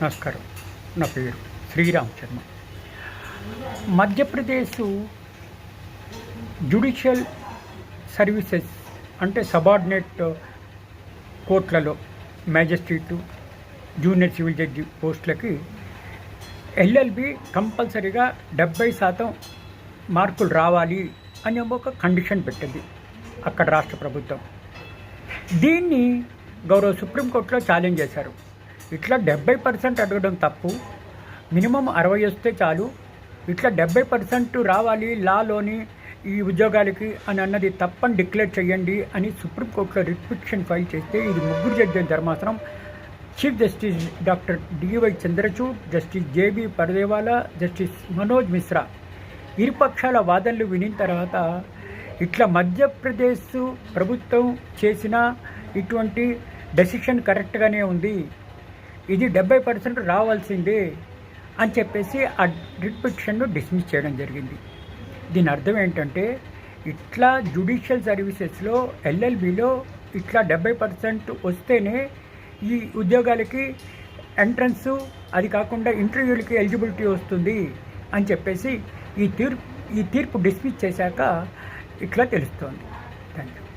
నమస్కారం. నా పేరు శ్రీరామ్ శర్మ. మధ్యప్రదేశ్ జ్యుడిషియల్ సర్వీసెస్ అంటే సబార్డినేట్ కోర్టులలో మ్యాజిస్ట్రేటు జూనియర్ సివిల్ జడ్జి పోస్టులకి ఎల్ఎల్బి కంపల్సరీగా డెబ్బై శాతం మార్కులు రావాలి అని ఒక కండిషన్ పెట్టింది అక్కడ రాష్ట్ర ప్రభుత్వం. దీన్ని గౌరవ సుప్రీంకోర్టులో ఛాలెంజ్ చేశారు. ఇట్లా డెబ్బై పర్సెంట్ అడగడం తప్పు. మినిమం అరవై వస్తే చాలు. ఇట్లా డెబ్బై పర్సెంట్ రావాలి లాలోని ఈ ఉద్యోగాలకి అని అన్నది తప్పని డిక్లేర్ చేయండి అని సుప్రీంకోర్టులో రిపిటిషన్ ఫైల్ చేస్తే ఇది ముగ్గురు జడ్జి ధర్మాసనం chief justice doctor D Y Chandrachud justice J B Pardiwala justice Manoj Mishra ఇరుపక్షాల వాదనలు వినిన తర్వాత ఇట్లా మధ్యప్రదేశ్ ప్రభుత్వం చేసిన ఇటువంటి డెసిషన్ కరెక్ట్గానే ఉంది. ఇది డెబ్బై పర్సెంట్ రావాల్సింది అని చెప్పేసి ఆ రిట్ పిటిషన్ను డిస్మిస్ చేయడం జరిగింది. దీని అర్థం ఏంటంటే ఇట్లా జ్యుడిషియల్ సర్వీసెస్లో ఎల్ఎల్బిలో ఇట్లా డెబ్బై పర్సెంట్ వస్తేనే ఈ ఉద్యోగాలకి ఎంట్రన్స్ అది కాకుండా ఇంటర్వ్యూలకి ఎలిజిబిలిటీ వస్తుంది అని చెప్పేసి ఈ తీర్పు ఈ తీర్పు డిస్మిస్ చేశాక ఇట్లా తెలుస్తోంది. Thank you